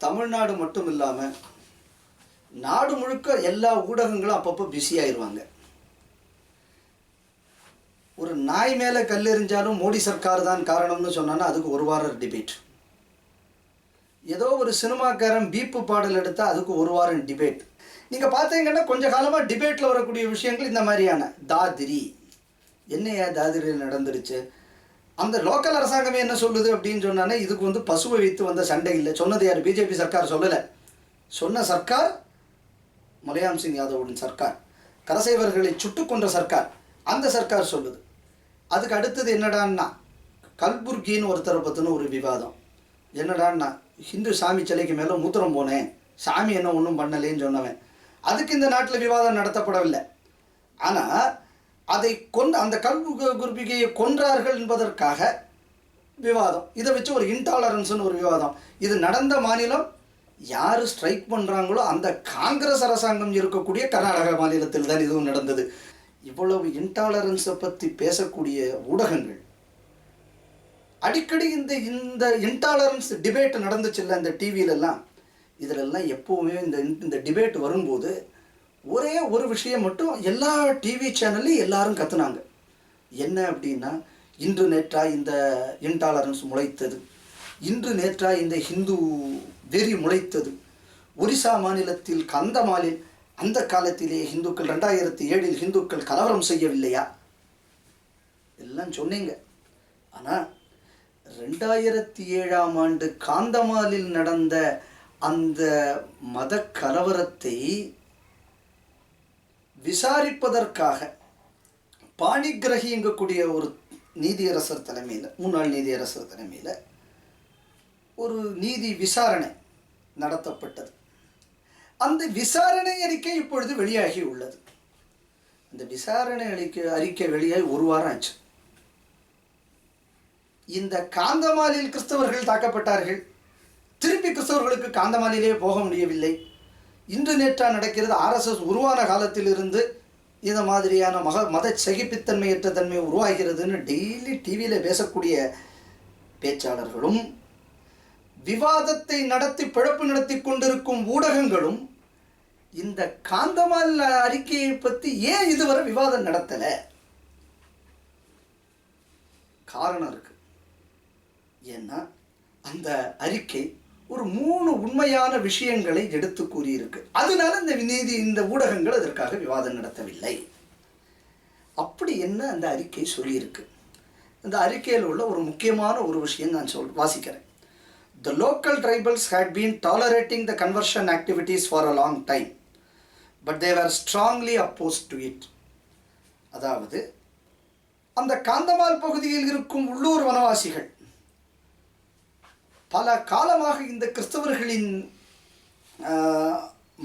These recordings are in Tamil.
தமிழ்நாடு மட்டும் இல்லாமல் நாடு முழுக்க எல்லா ஊடகங்களும் அப்பப்போ பிஸி ஆயிடுவாங்க ஒரு நாய் மேலே கல் எறிஞ்சாலும் மோடி சர்க்கார் தான் காரணம்னு சொன்னான்னா அதுக்கு ஒரு வாரம் டிபேட் ஏதோ ஒரு சினிமாக்காரன் பீப்பு பாடல் எடுத்தால் அதுக்கு ஒரு வாரம் டிபேட் நீங்கள் பார்த்தீங்கன்னா கொஞ்ச காலமாக டிபேட்டில் வரக்கூடிய விஷயங்கள் இந்த மாதிரியான. தாதிரி. என்னையா தாதிரியில் நடந்துருச்சு? அந்த லோக்கல் அரசாங்கமே என்ன சொல்லுது அப்படின்னு சொன்னானே இதுக்கு வந்து பசுவை வைத்து வந்த சண்டை இல்லை. சொன்னது யார்? பிஜேபி சர்க்கார் சொல்லலை. சொன்ன சர்க்கார் முலையாம் சிங் யாதவுடன் சர்க்கார். கரசைவர்களை சுட்டு கொன்ற சர்க்கார். அந்த சர்க்கார் சொல்லுது. அதுக்கு அடுத்தது என்னடான்னா கல்புர்கின்னு ஒருத்தரை பற்றின ஒரு விவாதம். என்னடான்னா ஹிந்து சாமி சிலைக்கு மேலே மூத்திரம் போனேன். சாமி என்ன ஒன்றும் பண்ணலேன்னு சொன்னவன். அதுக்கு இந்த நாட்டில் விவாதம் நடத்தப்படவில்லை. ஆனால் அதை கொண்டு அந்த கல்வி குருபிகையை கொன்றார்கள் என்பதற்காக விவாதம். இதை வச்சு ஒரு இன்டாலரன்ஸ்னு ஒரு விவாதம். இது நடந்த மாநிலம் யார் ஸ்ட்ரைக் பண்ணுறாங்களோ அந்த காங்கிரஸ் அரசாங்கம் இருக்கக்கூடிய கர்நாடக மாநிலத்தில் தான் இதுவும் நடந்தது. இவ்வளவு இன்டாலரன்ஸை பற்றி பேசக்கூடிய ஊடகங்கள் அடிக்கடி இந்த இந்த இன்டாலரன்ஸ் டிபேட் நடந்துச்சுல்ல இந்த டிவியிலெல்லாம் இதிலெல்லாம் எப்போவுமே இந்த இந்த டிபேட் வரும்போது ஒரே ஒரு விஷயம் மட்டும் எல்லா டிவி சேனல்லையும் எல்லாரும் கற்றுனாங்க என்ன அப்படின்னா இன்று நேற்றா இந்த இன்டாலரன்ஸ் முளைத்தது. இன்று நேற்றா இந்த ஹிந்து வெறி முளைத்தது. ஒரிசா மாநிலத்தில் கந்தமாலில் அந்த காலத்திலே ஹிந்துக்கள் ரெண்டாயிரத்தி ஏழில் ஹிந்துக்கள் கலவரம் செய்யவில்லையா? எல்லாம் சொன்னீங்க. ஆனால் ரெண்டாயிரத்தி ஏழாம் ஆண்டு காந்தமாலில் நடந்த அந்த மத கலவரத்தை விசாரிப்பதற்காக பாணிகிரகிங்கக்கூடிய ஒரு நீதியரசர் தலைமையில் முன்னாள் நீதியரசர் தலைமையில் ஒரு நீதி விசாரணை நடத்தப்பட்டது. அந்த விசாரணை அறிக்கை இப்பொழுது வெளியாகி உள்ளது. அந்த விசாரணை அறிக்கை அறிக்கை வெளியாகி ஒரு வாரம் ஆச்சு. இந்த காந்தமாலில் கிறிஸ்தவர்கள் தாக்கப்பட்டார்கள். திருப்பி கிறிஸ்தவர்களுக்கு காந்தமாலிலே போக முடியவில்லை. இன்று நேற்றா நடக்கிறது ஆர்எஸ்எஸ் உருவான காலத்திலிருந்து இந்த மாதிரியான மக மத சகிப்புத்தன்மையற்ற தன்மை உருவாகிறதுன்னு டெய்லி டிவியில் பேசக்கூடிய பேச்சாளர்களும் விவாதத்தை நடத்தி பிழப்பு நடத்தி கொண்டிருக்கும் ஊடகங்களும் இந்த காந்தமால் அறிக்கையை பற்றி ஏன் இதுவரை விவாதம் நடத்தலை? காரணம் இருக்கு. ஏன்னா அந்த அறிக்கை ஒரு மூணு உண்மையான விஷயங்களை எடுத்து கூறியிருக்கு. அதனால இந்த நீதி இந்த ஊடகங்கள் அதற்காக விவாதம் நடத்தவில்லை. அப்படி என்ன அந்த அறிக்கை சொல்லியிருக்கு? இந்த அறிக்கையில் உள்ள ஒரு முக்கியமான ஒரு விஷயம் நான் சொல் வாசிக்கிறேன். The local tribals had been tolerating the conversion activities for a long time but they were strongly oppose to it அதாவது அந்த காந்தமால் பகுதியில் இருக்கும் உள்ளூர் வனவாசிகள் பல காலமாக இந்த கிறிஸ்தவர்களின்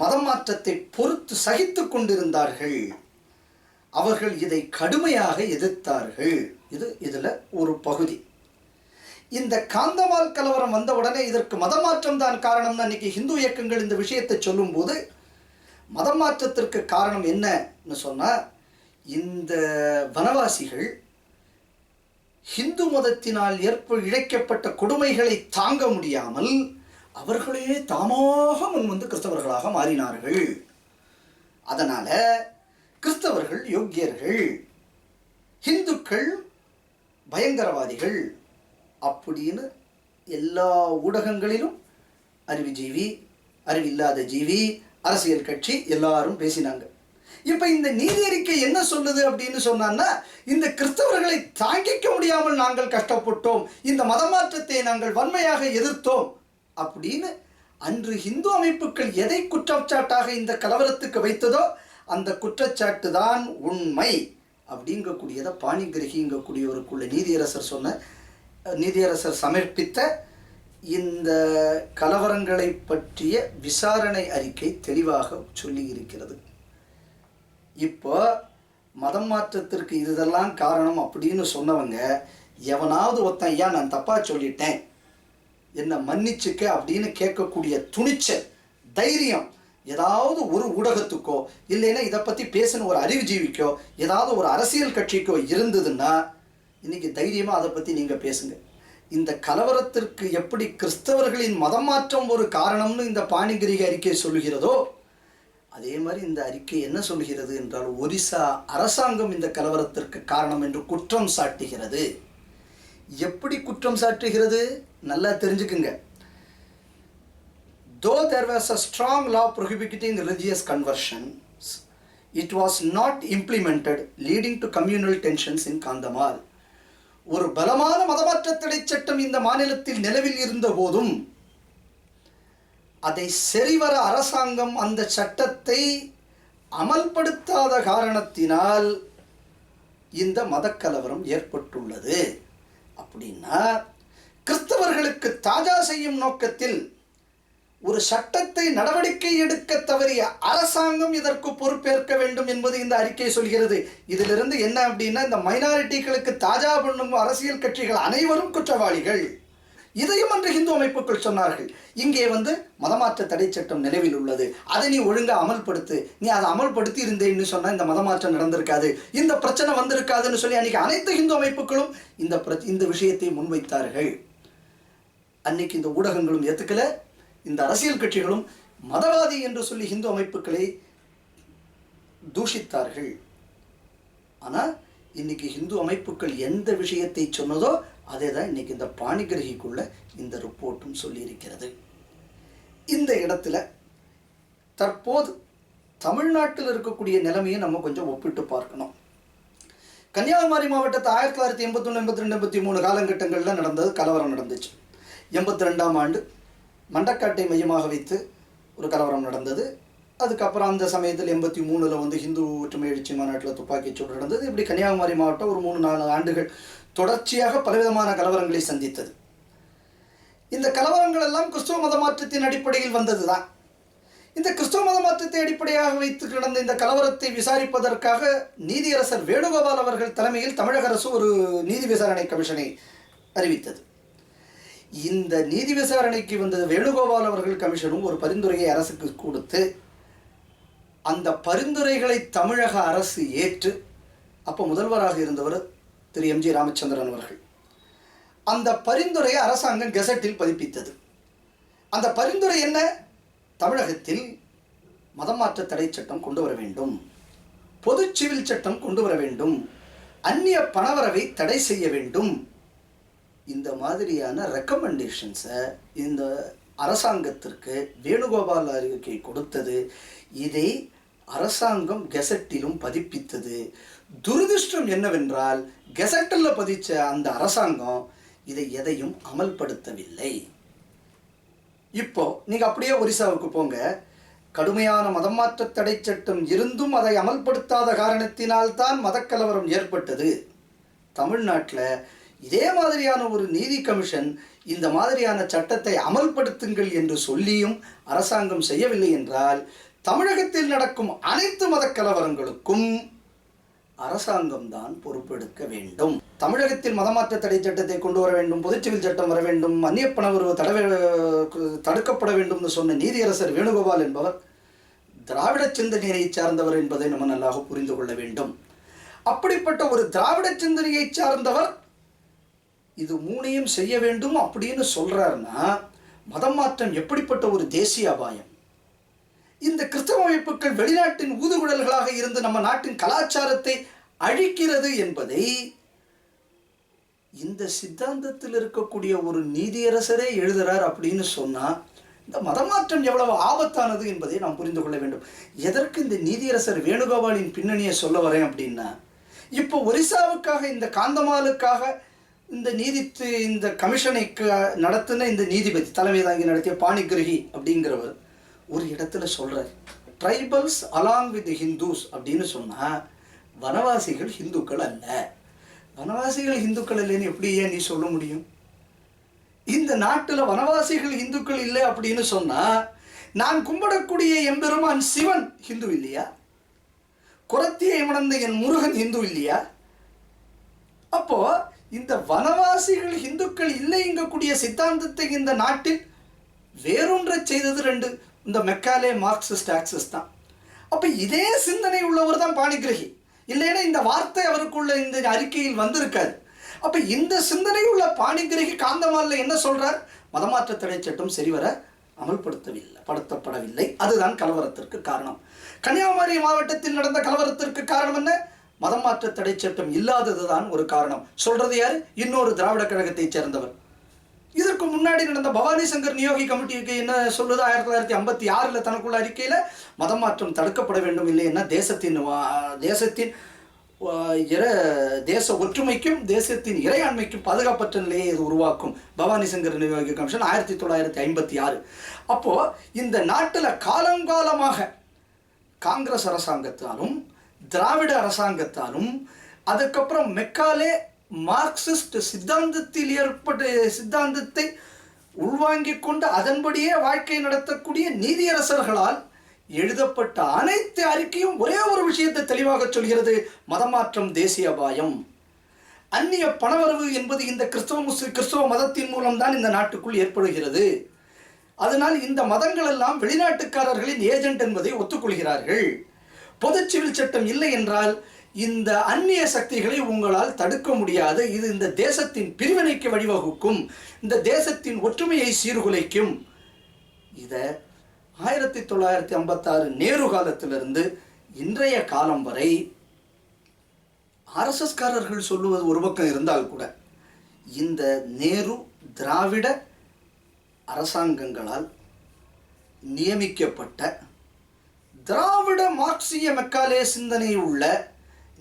மதம் மாற்றத்தை பொறுத்து சகித்து கொண்டிருந்தார்கள். அவர்கள் இதை கடுமையாக எதிர்த்தார்கள். இது இதில் ஒரு பகுதி. இந்த காந்தமால் கலவரம் வந்த உடனே இதற்கு மதமாற்றம் தான் காரணம்னு அன்னைக்கு ஹிந்து இயக்கங்கள் இந்த விஷயத்தை சொல்லும்போது மதம் மாற்றத்திற்கு காரணம் என்னன்னு சொன்னால் இந்த வனவாசிகள் ஹிந்து மதத்தினால் ஏற்ப இழைக்கப்பட்ட கொடுமைகளை தாங்க முடியாமல் அவர்களே தாமாக முன்வந்து கிறிஸ்தவர்களாக மாறினார்கள். அதனால கிறிஸ்தவர்கள் யோக்கியர்கள் ஹிந்துக்கள் பயங்கரவாதிகள் அப்படின்னு எல்லா ஊடகங்களிலும் அறிவுஜீவி அறிவில்லாத ஜீவி அரசியல் கட்சி எல்லாரும் பேசினாங்க. இப்போ இந்த நீதி அறிக்கை என்ன சொல்லுது அப்படின்னு சொன்னான்னா இந்த கிறிஸ்தவர்களை தாங்கிக்க முடியாமல் நாங்கள் கஷ்டப்பட்டோம். இந்த மதமாற்றத்தை நாங்கள் வன்மையாக எதிர்த்தோம். அப்படின்னு அன்று இந்து அமைப்புகள் எதை குற்றச்சாட்டாக இந்த கலவரத்துக்கு வைத்ததோ அந்த குற்றச்சாட்டு தான் உண்மை அப்படிங்கக்கூடியதை பாணிகிரகிங்கக்கூடியவருக்குள்ள நீதியரசர் சொன்ன நீதியரசர் சமர்ப்பித்த இந்த கலவரங்களை பற்றிய விசாரணை அறிக்கை தெளிவாக சொல்லி இருக்கிறது இப்போ மதம் மாற்றத்திற்கு இதெல்லாம் காரணம் அப்படின்னு சொன்னவங்க எவனாவது ஒருத்தன் ஐயா நான் தப்பாக சொல்லிட்டேன். என்னை மன்னிச்சுக்க அப்படின்னு கேட்கக்கூடிய துணிச்சல் தைரியம் ஏதாவது ஒரு ஊடகத்துக்கோ இல்லைன்னா இதை பற்றி பேசின ஒரு அறிவுஜீவிக்கோ ஏதாவது ஒரு அரசியல் கட்சிக்கோ இருந்ததுன்னா இன்றைக்கி தைரியமாக அதை பற்றி நீங்கள் பேசுங்க. இந்த கலவரத்திற்கு எப்படி கிறிஸ்தவர்களின் மதம் மாற்றம் ஒரு காரணம்னு இந்த பாணிகிரிக அறிக்கை சொல்லுகிறதோ அதே மாதிரி இந்த அறிக்கை என்ன சொல்கிறது என்றால் ஒரிசா அரசாங்கம் இந்த கலவரத்திற்கு காரணம் என்று குற்றம் சாட்டுகிறது. எப்படி குற்றம் சாட்டுகிறது? நல்லா தெரிஞ்சுக்குங்க. Though there was a strong law prohibiting religious conversions it was not implemented leading to communal tensions in Kandhamal ஒரு பலமான மதமாற்ற தடை சட்டம் இந்த மாநிலத்தில் நிலவில் இருந்த போதும் அதை சரிவர அரசாங்கம் அந்த சட்டத்தை அமல்படுத்தாத காரணத்தினால் இந்த மதக்கலவரம் ஏற்பட்டுள்ளது. அப்படின்னா கிறிஸ்தவர்களுக்கு தாஜா செய்யும் நோக்கத்தில் ஒரு சட்டத்தை நடவடிக்கை எடுக்க தவறிய அரசாங்கம் இதற்கு பொறுப்பேற்க வேண்டும் என்பது இந்த அறிக்கை சொல்கிறது. இதிலிருந்து என்ன அப்படின்னா இந்த மைனாரிட்டிகளுக்கு தாஜா பண்ணும் அரசியல் கட்சிகள் அனைவரும் குற்றவாளிகள். இதையும் அன்று இந்து அமைப்புகள் சொன்னார்கள். இங்கே வந்து மதமாற்ற தடை சட்டம் நிலவில் உள்ளது. அதை நீ ஒழுங்காக அமல்படுத்து. நீ அதை அமல்படுத்தி இருந்தேன்னு சொன்னால் இந்த மதமாற்றம் நடந்திருக்காது. இந்த பிரச்சனை வந்திருக்காதுன்னு சொல்லி அன்றைக்கி அனைத்து இந்து அமைப்புகளும் இந்த பிர- இந்த விஷயத்தை முன்வைத்தார்கள். அன்னைக்கு இந்த ஊடகங்களும் ஏற்றுக்கல இந்த அரசியல் கட்சிகளும் மதவாதி என்று சொல்லி இந்து அமைப்புகளை தூஷித்தார்கள். ஆனால் இன்னைக்கு இந்து அமைப்புகள் எந்த விஷயத்தை சொன்னதோ அதே தான் இன்னைக்கு இந்த பாணிகிரகிக்குள்ள இந்த ரிப்போர்ட்டும் சொல்லியிருக்கிறது. இந்த இடத்துல தற்போது தமிழ்நாட்டில் இருக்கக்கூடிய நிலைமையை நம்ம கொஞ்சம் ஒப்பிட்டு பார்க்கணும். கன்னியாகுமரி மாவட்டத்தை ஆயிரத்தி தொள்ளாயிரத்தி எண்பத்தொன்று எண்பத்தி ரெண்டு எண்பத்தி மூணு காலகட்டங்களில் நடந்தது கலவரம் நடந்துச்சு. எண்பத்தி ரெண்டாம் ஆண்டு மண்டக்காட்டை மையமாக வைத்து ஒரு கலவரம் நடந்தது. அதுக்கப்புறம் அந்த சமயத்தில் எண்பத்தி மூணில் வந்து ஹிந்து ஒற்றுமை எழுச்சி மாநாட்டில் துப்பாக்கி சூடு நடந்தது. இப்படி கன்னியாகுமரி மாவட்டம் ஒரு மூணு நாலு ஆண்டுகள் தொடர்ச்சியாக பலவிதமான கலவரங்களை சந்தித்தது. இந்த கலவரங்கள் எல்லாம் கிறிஸ்துவ மத மாற்றத்தின் அடிப்படையில் வந்தது தான் இந்த கிறிஸ்துவ மத மாற்றத்தை அடிப்படையாக வைத்து கிடந்த இந்த கலவரத்தை விசாரிப்பதற்காக நீதியரசர் வேணுகோபால் அவர்கள் தலைமையில் தமிழக அரசு ஒரு நீதி விசாரணை கமிஷனை அறிவித்தது. இந்த நீதி விசாரணைக்கு வந்த வேணுகோபால் அவர்கள் கமிஷனும் ஒரு பரிந்துரையை அரசுக்கு கொடுத்து அந்த பரிந்துரைகளை தமிழக அரசு ஏற்று அப்போ முதல்வராக இருந்தவர் திரு எம்ஜி ராமச்சந்திரன் அவர்கள். அந்த பரிந்துரையை அரசாங்கம் கெசட்டில் பதிப்பித்தது. அந்த பரிந்துரை என்ன? தமிழகத்தில் மதமாற்ற தடை சட்டம் கொண்டு வர வேண்டும். பொது சிவில் சட்டம் கொண்டு வர வேண்டும். அந்நிய பணவரவை தடை செய்ய வேண்டும். இந்த மாதிரியான ரெக்கமெண்டேஷன்ஸை இந்த அரசாங்கத்திற்கு வேணுகோபால் அறிக்கை கொடுத்தது. இதை அரசாங்கம் கெசட்டிலும் பதிப்பித்தது. துரதிருஷ்டம் என்னவென்றால் கெசட்டில் பதிச்ச அந்த அரசாங்கம் இதை எதையும் அமல்படுத்தவில்லை. இப்போ நீங்கள் அப்படியே ஒரிசாவுக்கு போங்க. கடுமையான மதம் மாற்ற தடை சட்டம் இருந்தும் அதை அமல்படுத்தாத காரணத்தினால்தான் மதக்கலவரம் ஏற்பட்டது. தமிழ்நாட்டில் இதே மாதிரியான ஒரு நீதி கமிஷன் இந்த மாதிரியான சட்டத்தை அமல்படுத்துங்கள் என்று சொல்லியும் அரசாங்கம் செய்யவில்லை என்றால் தமிழகத்தில் நடக்கும் அனைத்து மதக்கலவரங்களுக்கும் அரசாங்கம் தான் பொறுப்பெடுக்க வேண்டும். தமிழகத்தில் மதமாற்ற தடை சட்டத்தை கொண்டு வர வேண்டும் பொதுச்சிவில் சட்டம் வர வேண்டும் அந்நிய பண உறவு தடை தடுக்கப்பட சொன்ன நீதியரசர் வேணுகோபால் என்பவர் திராவிட சிந்தனையை சார்ந்தவர் என்பதை நம்ம நல்லாக புரிந்து கொள்ள வேண்டும். அப்படிப்பட்ட ஒரு திராவிட சிந்தனையை சார்ந்தவர் இது மூணையும் செய்ய வேண்டும் அப்படின்னு சொல்றாருன்னா மதம் மாற்றம் எப்படிப்பட்ட ஒரு தேசிய அபாயம்? இந்த கிறிஸ்தவ அமைப்புகள் வெளிநாட்டின் ஊதுகுழல்களாக இருந்து நம்ம நாட்டின் கலாச்சாரத்தை அழிக்கிறது என்பதை இந்த சித்தாந்தத்தில் இருக்கக்கூடிய ஒரு நீதியரசரே எழுதுறார் அப்படின்னு சொன்னால் இந்த மதமாற்றம் எவ்வளவு ஆபத்தானது என்பதை நாம் புரிந்து கொள்ள வேண்டும். எதற்கு இந்த நீதியரசர் வேணுகோபாலின் பின்னணியை சொல்ல வரேன் அப்படின்னா இப்போ ஒரிசாவுக்காக இந்த காந்தமாலுக்காக இந்த நீதி இந்த கமிஷனை நடத்தின இந்த நீதிபதி தலைமை தாங்கி நடத்திய பாணிகிரகி அப்படிங்கிறவர் ஒரு இடத்துல சொல்கிறார் ட்ரைபல்ஸ் அலாங் வித் ஹிந்துஸ் அப்படின்னு சொன்னால் வனவாசிகள் ஹிந்துக்கள் அல்ல. வனவாசிகள் ஹிந்துக்கள் இல்லைன்னு எப்படி ஏன் நீ சொல்ல முடியும்? இந்த நாட்டில் வனவாசிகள் இந்துக்கள் இல்லை அப்படின்னு சொன்னால் நான் கும்பிடக்கூடிய எம்பெருமான் சிவன் ஹிந்து இல்லையா? குரத்தியை மணந்த என் முருகன் ஹிந்து இல்லையா? அப்போ இந்த வனவாசிகள் இந்துக்கள் இல்லைங்கக்கூடிய சித்தாந்தத்தை இந்த நாட்டில் வேறொன்றை செய்தது ரெண்டு. இந்த மெக்காலே மார்க்சிஸ்ட் ஆக்சிஸ் தான். அப்போ இதே சிந்தனை உள்ளவர் தான் பாணிகிரகி. இல்லைன்னா இந்த வார்த்தை அவருக்குள்ள இந்த அறிக்கையில் வந்திருக்காது. அப்போ இந்த சிந்தனையுள்ள பாணிகிரகி காந்தமாலில் என்ன சொல்கிறார் மதமாற்ற தடை சட்டம் சரிவர அமல்படுத்தவில்லை படுத்தப்படவில்லை. அதுதான் கலவரத்திற்கு காரணம். கன்னியாகுமரி மாவட்டத்தில் நடந்த கலவரத்திற்கு காரணம் என்ன? மதமாற்ற தடை சட்டம் இல்லாததுதான் ஒரு காரணம். சொல்றது யார்? இன்னொரு திராவிட கழகத்தைச் சேர்ந்தவர். இதற்கு முன்னாடி நடந்த பவானி சங்கர் நியோகி கமிட்டிக்கு என்ன சொல்லுது ஆயிரத்தி தொள்ளாயிரத்தி ஐம்பத்தி ஆறில் தனக்குள்ள அறிக்கையில் மதம் மாற்றம் தடுக்கப்பட வேண்டும் இல்லைன்னா தேசத்தின் வா- தேசத்தின் இற இர தேச ஒற்றுமைக்கும் தேசத்தின் இறையாண்மைக்கும் பாதுகாப்பற்ற நிலையை இது உருவாக்கும். பவானி சங்கர் நியோகி கமிஷன் ஆயிரத்தி தொள்ளாயிரத்தி ஐம்பத்தி ஆறு. அப்போது இந்த நாட்டில் காலங்காலமாக காங்கிரஸ் அரசாங்கத்தாலும் திராவிட அரசாங்கத்தாலும் அதுக்கப்புறம் மெக்காலே மார்க்சிஸ்ட் சித்தாந்தத்தில் ஏற்பட்ட சித்தாந்தத்தை உள்வாங்கிக் கொண்டு அதன்படியே வாழ்க்கை நடத்தக்கூடிய நீதியரசர்களால் எழுதப்பட்ட அனைத்து அறிக்கையும் ஒரே ஒரு விஷயத்தை தெளிவாக சொல்கிறது மதமாற்றம் தேசிய அபாயம். அந்நிய பணவரவு என்பது இந்த கிறிஸ்தவ முஸ்லிம் கிறிஸ்தவ மதத்தின் மூலம்தான் இந்த நாட்டுக்குள் ஏற்படுகிறது. அதனால் இந்த மதங்கள் எல்லாம் வெளிநாட்டுக்காரர்களின் ஏஜென்ட் என்பதை ஒத்துக்கொள்கிறார்கள். பொது சிவில் சட்டம் இல்லை என்றால் இந்த அந்நிய சக்திகளை உங்களால் தடுக்க முடியாது. இது இந்த தேசத்தின் பிரிவினைக்கு வழிவகுக்கும். இந்த தேசத்தின் ஒற்றுமையை சீர்குலைக்கும். இதை ஆயிரத்தி தொள்ளாயிரத்தி ஐம்பத்தாறு நேரு காலத்திலிருந்து இன்றைய காலம் வரை ஆர்எஸ்எஸ்காரர்கள் சொல்லுவது ஒரு பக்கம் இருந்தால் கூட இந்த நேரு திராவிட அரசாங்கங்களால் நியமிக்கப்பட்ட திராவிட மார்க்சிய மெக்காலே சிந்தனை உள்ள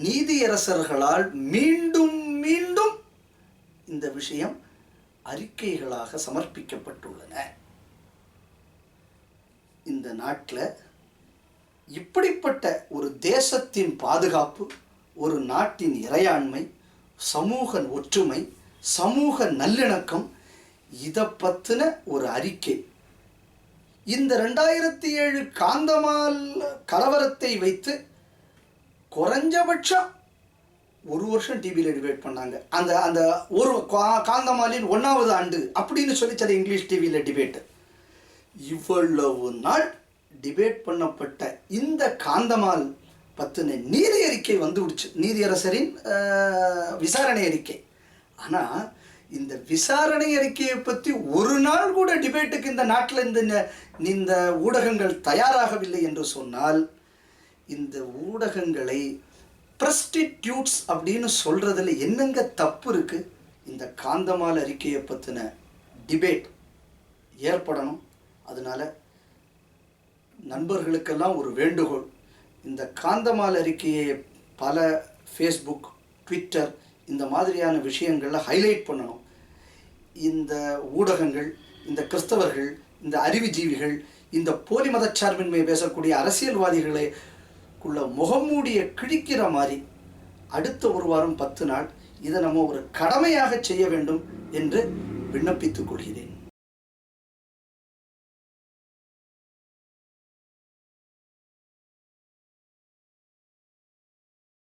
நீதியரசர்களால் மீண்டும் மீண்டும் இந்த விஷயம் அறிக்கைகளாக சமர்ப்பிக்கப்பட்டுள்ளன. இந்த நாட்டில் இப்படிப்பட்ட ஒரு தேசத்தின் பாதுகாப்பு ஒரு நாட்டின் இறையாண்மை சமூக ஒற்றுமை சமூக நல்லிணக்கம் இதை பற்றின ஒரு அறிக்கை. இந்த ரெண்டாயிரத்தி ஏழு காந்தமால் கலவரத்தை வைத்து குறைஞ்சபட்சம் ஒரு வருஷம் டிவியில் டிபேட் பண்ணாங்க. அந்த அந்த ஒரு கா- காந்தமாலின் ஒன்றாவது ஆண்டு அப்படின்னு சொல்லி சில இங்கிலீஷ் டிவியில் டிபேட்டு இவ்வளவு நாள் டிபேட் பண்ணப்பட்ட இந்த காந்தமால் பற்றின நீதி அறிக்கை வந்துடுச்சு. நீதியரசரின் விசாரணை அறிக்கை. ஆனால் இந்த விசாரணை அறிக்கையை பற்றி ஒரு நாள் கூட டிபேட்டுக்கு இந்த நாட்டில் இந்த இந்த ஊடகங்கள் தயாராகவில்லை என்று சொன்னால் இந்த ஊடகங்களை பிரஸ்டிடியூட்ஸ் அப்படின்னு சொல்கிறதுல என்னங்க தப்பு இருக்குது இந்த காந்தமால் அறிக்கையை பற்றின டிபேட் ஏற்படணும். அதனால் நண்பர்களுக்கெல்லாம் ஒரு வேண்டுகோள். இந்த காந்தமால் அறிக்கையை பல ஃபேஸ்புக் ட்விட்டர் இந்த மாதிரியான விஷயங்களில் ஹைலைட் பண்ணணும். இந்த ஊடகங்கள் இந்த கிறிஸ்தவர்கள் இந்த அறிவுஜீவிகள் இந்த போலி மதச்சார்பின்மை பேசக்கூடிய அரசியல்வாதிகளை உள்ள முகமூடிய கிழிக்கிற மாதிரி அடுத்த ஒரு வாரம் பத்து நாள் இதை நம்ம ஒரு கடமையாக செய்ய வேண்டும் என்று விண்ணப்பித்துக் கொள்கிறேன்.